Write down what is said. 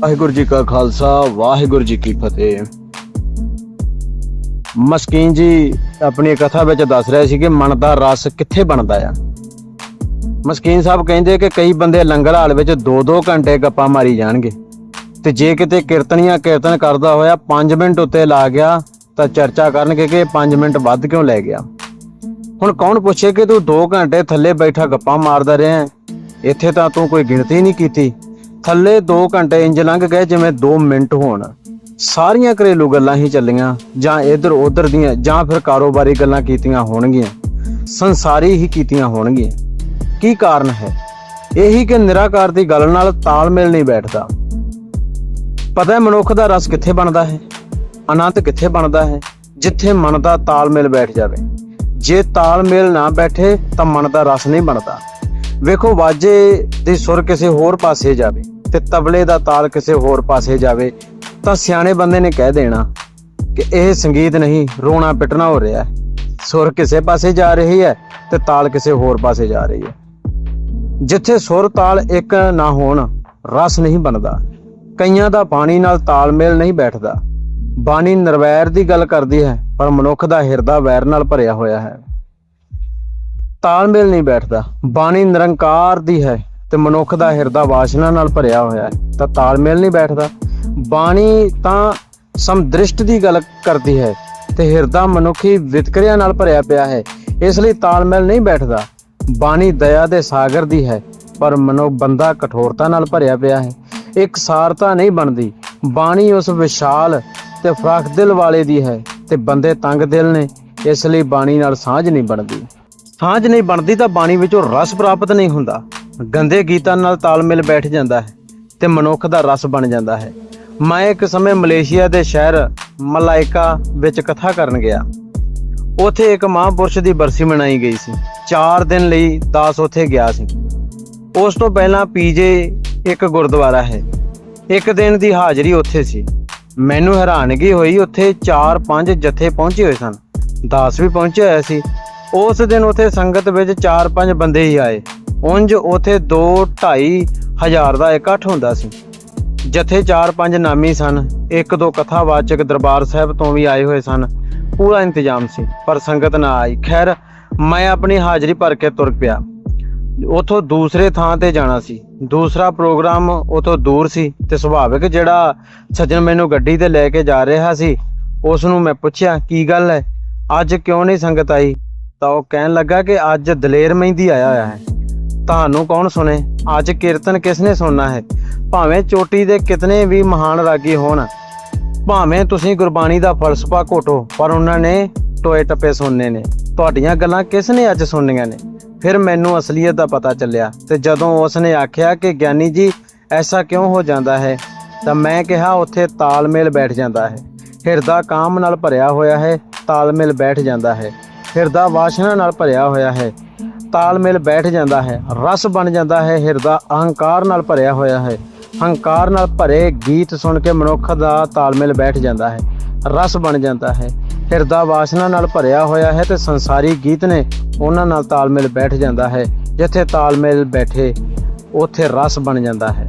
ਵਾਹਿਗੁਰੂ ਜੀ ਕਾ ਖਾਲਸਾ, ਵਾਹਿਗੁਰੂ ਜੀ ਕੀ ਫਤਿਹ। ਮਸਕੀਨ ਜੀ, ਆਪਣੀ ਕਥਾ ਵਿੱਚ ਦੱਸ ਰਹੇ ਸੀ ਕਿ ਮਨ ਦਾ ਰਸ ਕਿੱਥੇ ਬਣਦਾ ਆ? ਮਸਕੀਨ ਸਾਹਿਬ ਕਹਿੰਦੇ ਕਿ ਕਈ ਬੰਦੇ ਲੰਗਰ ਹਾਲ ਵਿੱਚ 2-2 ਘੰਟੇ ਗੱਪਾਂ ਮਾਰੀ ਜਾਣਗੇ। ਤੇ ਜੇ ਕਿਤੇ ਕੀਰਤਨੀਆਂ ਕੀਰਤਨ ਕਰਦਾ ਹੋਇਆ 5 ਮਿੰਟ ਉੱਤੇ ਲਾ ਗਿਆ, ਤਾਂ ਚਰਚਾ ਕਰਨਗੇ ਕਿ 5 ਮਿੰਟ ਵੱਧ ਕਿਉਂ ਲੈ ਗਿਆ? ਹੁਣ ਕੌਣ ਪੁੱਛੇ ਕਿ ਤੂੰ 2 ਘੰਟੇ ਥੱਲੇ ਬੈਠਾ ਗੱਪਾਂ ਮਾਰਦਾ ਰਿਹਾ ਇੱਥੇ ਤਾਂ ਤੂੰ ਕੋਈ ਗਿਣਤੀ ਨਹੀਂ ਕੀਤੀ। ਥੱਲੇ 2 ਘੰਟੇ ਇੰਜ ਲੰਘ ਗਏ ਜਿਵੇਂ 2 ਮਿੰਟ ਹੋਣ। ਸਾਰੀਆਂ ਘਰੇਲੂ ਗੱਲਾਂ ਹੀ ਚੱਲੀਆਂ, ਜਾਂ ਇਧਰ ਉਧਰ ਦੀਆਂ, ਜਾਂ ਫਿਰ ਕਾਰੋਬਾਰੀ ਗੱਲਾਂ ਕੀਤੀਆਂ ਹੋਣਗੀਆਂ। ਸੰਸਾਰੀ ਹੀ ਕੀਤੀਆਂ ਹੋਣਗੀਆਂ। ਕੀ ਕਾਰਨ ਹੈ? ਇਹੀ ਕਿ ਨਿਰਾਕਾਰ ਦੀ ਗੱਲ ਨਾਲ ਤਾਲਮੇਲ ਨਹੀਂ ਬੈਠਦਾ। ਪਤਾ ਹੈ ਮਨੁੱਖ ਦਾ ਰਸ ਕਿੱਥੇ ਬਣਦਾ ਹੈ? ਆਨੰਦ ਕਿੱਥੇ ਬਣਦਾ ਹੈ? ਜਿੱਥੇ ਮਨ ਦਾ ਤਾਲਮੇਲ ਬੈਠ ਜਾਵੇ। ਜੇ ਤਾਲਮੇਲ ਨਾ ਬੈਠੇ ਤਾਂ ਮਨ ਦਾ ਰਸ ਨਹੀਂ ਬਣਦਾ। ਵੇਖੋ, ਵਾਜੇ ਦੀ ਸੁਰ ਕਿਸੇ ਹੋਰ ਪਾਸੇ ਜਾਵੇ। ਤੇ ਤਬਲੇ ਦਾ ਤਾਲ ਕਿਸੇ ਹੋਰ ਪਾਸੇ ਜਾਵੇ, ਤਾਂ ਸਿਆਣੇ ਬੰਦੇ ਨੇ ਕਹਿ ਦੇਣਾ ਕਿ ਇਹ ਸੰਗੀਤ ਨਹੀਂ, ਰੋਣਾ ਪਿਟਣਾ ਹੋ ਰਿਹਾ ਹੈ। ਸੁਰ ਕਿਸੇ ਪਾਸੇ ਜਾ ਰਹੀ ਹੈ ਤੇ ਤਾਲ ਕਿਸੇ ਹੋਰ ਪਾਸੇ ਜਾ ਰਹੀ ਹੈ। ਜਿੱਥੇ ਸੁਰ ਤਾਲ ਇੱਕ ਨਾ ਹੋਣ, ਰਸ ਨਹੀਂ ਬਣਦਾ। ਕਈਆਂ ਦਾ ਬਾਣੀ ਨਾਲ ਤਾਲਮੇਲ ਨਹੀਂ ਬੈਠਦਾ। ਬਾਣੀ ਨਿਰਵੈਰ ਦੀ ਗੱਲ ਕਰਦੀ ਹੈ, ਪਰ ਮਨੁੱਖ ਦਾ ਹਿਰਦਾ ਵੈਰ ਨਾਲ ਭਰਿਆ ਹੋਇਆ ਹੈ। ਤਾਲਮੇਲ ਨਹੀਂ ਬੈਠਦਾ। ਬਾਣੀ ਨਿਰੰਕਾਰ ਦੀ ਹੈ। ਤੇ ਮਨੁੱਖ ਦਾ ਹਿਰਦਾ ਵਾਸ਼ਨਾ ਨਾਲ ਭਰਿਆ ਹੋਇਆ ਹੈ, ਤਾਂ ਤਾਲਮੇਲ ਨਹੀਂ ਬੈਠਦਾ। ਬਾਣੀ ਤਾਂ ਸਮਦ੍ਰਿਸ਼ਟ ਦੀ ਗੱਲ ਕਰਦੀ ਹੈ ਤੇ ਹਿਰਦਾ ਮਨੁੱਖੀ ਵਿਤਕਰਿਆਂ ਨਾਲ ਭਰਿਆ ਪਿਆ ਹੈ, ਇਸ ਲਈ ਤਾਲਮੇਲ ਨਹੀਂ ਬੈਠਦਾ। ਬਾਣੀ ਦਇਆ ਦੇ ਸਾਗਰ ਦੀ ਹੈ, ਪਰ ਮਨੋ ਬੰਦਾ ਕਠੋਰਤਾ ਨਾਲ ਭਰਿਆ ਪਿਆ ਹੈ, ਇੱਕ ਸਾਰਤਾ ਨਹੀਂ ਬਣਦੀ। ਬਾਣੀ ਉਸ ਵਿਸ਼ਾਲ ਤੇ ਫਰਾਖ ਦਿਲ ਵਾਲੇ ਦੀ ਹੈ ਤੇ ਬੰਦੇ ਤੰਗ ਦਿਲ ਨੇ, ਇਸ ਲਈ ਬਾਣੀ ਨਾਲ ਸਾਂਝ ਨਹੀਂ ਬਣਦੀ। ਸਾਂਝ ਨਹੀਂ ਬਣਦੀ ਤਾਂ ਬਾਣੀ ਵਿੱਚੋਂ ਰਸ ਪ੍ਰਾਪਤ ਨਹੀਂ ਹੁੰਦਾ। ਗੰਦੇ ਗੀਤਾਂ ਨਾਲ ਤਾਲਮੇਲ ਬੈਠ ਜਾਂਦਾ ਹੈ ਤੇ ਮਨੁੱਖ ਦਾ ਰਸ ਬਣ ਜਾਂਦਾ ਹੈ। ਮੈਂ ਇੱਕ ਸਮੇਂ ਮਲੇਸ਼ੀਆ ਦੇ ਸ਼ਹਿਰ ਮਲਾਇਕਾ ਵਿੱਚ ਕਥਾ ਕਰਨ ਗਿਆ। ਉਥੇ ਇੱਕ ਮਹਾਂਪੁਰਸ਼ ਦੀ ਬਰਸੀ ਮਨਾਈ ਗਈ ਸੀ। 4 ਦਿਨ ਲਈ ਦਾਸ ਉਥੇ ਗਿਆ ਸੀ। ਉਸ ਤੋਂ ਪਹਿਲਾਂ ਪੀਜੇ ਇੱਕ ਗੁਰਦੁਆਰਾ ਹੈ। ਇੱਕ ਦਿਨ ਦੀ ਹਾਜ਼ਰੀ ਉੱਥੇ ਸੀ। ਮੈਨੂੰ ਹੈਰਾਨਗੀ ਹੋਈ ਉੱਥੇ 4-5 ਜਥੇ ਪਹੁੰਚੇ ਹੋਏ ਸਨ। ਦਾਸ ਵੀ ਪਹੁੰਚਿਆ ਹੋਇਆ ਸੀ। ਉਸ ਦਿਨ ਉੱਥੇ ਸੰਗਤ ਵਿੱਚ 4-5 ਬੰਦੇ ਹੀ ਆਏ। ਉਂਝ ਉੱਥੇ 2-2.5 ਹਜ਼ਾਰ ਦਾ ਇਕੱਠ ਹੁੰਦਾ ਸੀ। ਜਥੇ 4-5 ਨਾਮੀ ਸਨ। ਇੱਕ ਦੋ ਕਥਾਵਾਚਕ ਦਰਬਾਰ ਸਾਹਿਬ ਤੋਂ ਵੀ ਆਏ ਹੋਏ ਸਨ। ਪੂਰਾ ਇੰਤਜ਼ਾਮ ਸੀ, ਪਰ ਸੰਗਤ ਨਾ ਆਈ। ਖੈਰ, ਮੈਂ ਆਪਣੀ ਹਾਜ਼ਰੀ ਭਰ ਕੇ ਤੁਰ ਪਿਆ। ਉਥੋਂ ਦੂਸਰੇ ਥਾਂ ਤੇ ਜਾਣਾ ਸੀ। ਦੂਸਰਾ ਪ੍ਰੋਗਰਾਮ ਉਥੋਂ ਦੂਰ ਸੀ ਤੇ ਸੁਭਾਵਿਕ ਜਿਹੜਾ ਸੱਜਣ ਮੈਨੂੰ ਗੱਡੀ ਤੇ ਲੈ ਕੇ ਜਾ ਰਿਹਾ ਸੀ ਉਸ ਨੂੰ ਮੈਂ ਪੁੱਛਿਆ, ਕੀ ਗੱਲ ਹੈ? ਅੱਜ ਕਿਉਂ ਨਹੀਂ ਸੰਗਤ ਆਈ? ਤਾਂ ਉਹ ਕਹਿਣ ਲੱਗਾ ਕਿ ਅੱਜ ਦਲੇਰ ਮਹਿੰਦੀ ਆਇਆ ਹੋਇਆ ਹੈ। ਤੁਹਾਨੂੰ ਕੌਣ ਸੁਣੇ? ਅੱਜ ਕੀਰਤਨ ਕਿਸ ਨੇ ਸੁਣਨਾ ਹੈ? ਭਾਵੇਂ ਚੋਟੀ ਦੇ ਕਿਤਨੇ ਵੀ ਮਹਾਨ ਰਾਗੀ ਹੋਣ, ਭਾਵੇਂ ਤੁਸੀਂ ਗੁਰਬਾਣੀ ਦਾ ਫਲਸਫਾ ਘੋਟੋ, ਪਰ ਉਹਨਾਂ ਨੇ ਟੋਏ ਟੱਪੇ ਸੁਣਨੇ ਨੇ। ਤੁਹਾਡੀਆਂ ਗੱਲਾਂ ਕਿਸ ਨੇ ਅੱਜ ਸੁਣਨੀਆਂ ਨੇ? ਫਿਰ ਮੈਨੂੰ ਅਸਲੀਅਤ ਦਾ ਪਤਾ ਚੱਲਿਆ ਤੇ ਜਦੋਂ ਉਸ ਨੇ ਆਖਿਆ ਕਿ ਗਿਆਨੀ ਜੀ, ਐਸਾ ਕਿਉਂ ਹੋ ਜਾਂਦਾ ਹੈ? ਤਾਂ ਮੈਂ ਕਿਹਾ, ਉੱਥੇ ਤਾਲਮੇਲ ਬੈਠ ਜਾਂਦਾ ਹੈ। ਹਿਰਦਾ ਕਾਮ ਨਾਲ ਭਰਿਆ ਹੋਇਆ ਹੈ, ਤਾਲਮੇਲ ਬੈਠ ਜਾਂਦਾ ਹੈ। ਹਿਰਦਾ ਵਾਸ਼ਨਾ ਨਾਲ ਭਰਿਆ ਹੋਇਆ ਹੈ। ਤਾਲਮੇਲ ਬੈਠ ਜਾਂਦਾ ਹੈ, ਰਸ ਬਣ ਜਾਂਦਾ ਹੈ, ਹਿਰਦਾ ਅਹੰਕਾਰ ਨਾਲ ਭਰਿਆ ਹੋਇਆ ਹੈ। ਹੰਕਾਰ ਨਾਲ ਭਰੇ ਗੀਤ ਸੁਣ ਕੇ ਮਨੁੱਖ ਦਾ ਤਾਲਮੇਲ ਬੈਠ ਜਾਂਦਾ ਹੈ, ਰਸ ਬਣ ਜਾਂਦਾ ਹੈ। ਹਿਰਦਾ ਵਾਸ਼ਨਾ ਨਾਲ ਭਰਿਆ ਹੋਇਆ ਹੈ ਤੇ ਸੰਸਾਰੀ ਗੀਤ ਨੇ ਉਹਨਾਂ ਨਾਲ ਤਾਲਮੇਲ ਬੈਠ ਜਾਂਦਾ ਹੈ, ਜਿੱਥੇ ਤਾਲਮੇਲ ਬੈਠੇ, ਉੱਥੇ ਰਸ ਬਣ ਜਾਂਦਾ ਹੈ।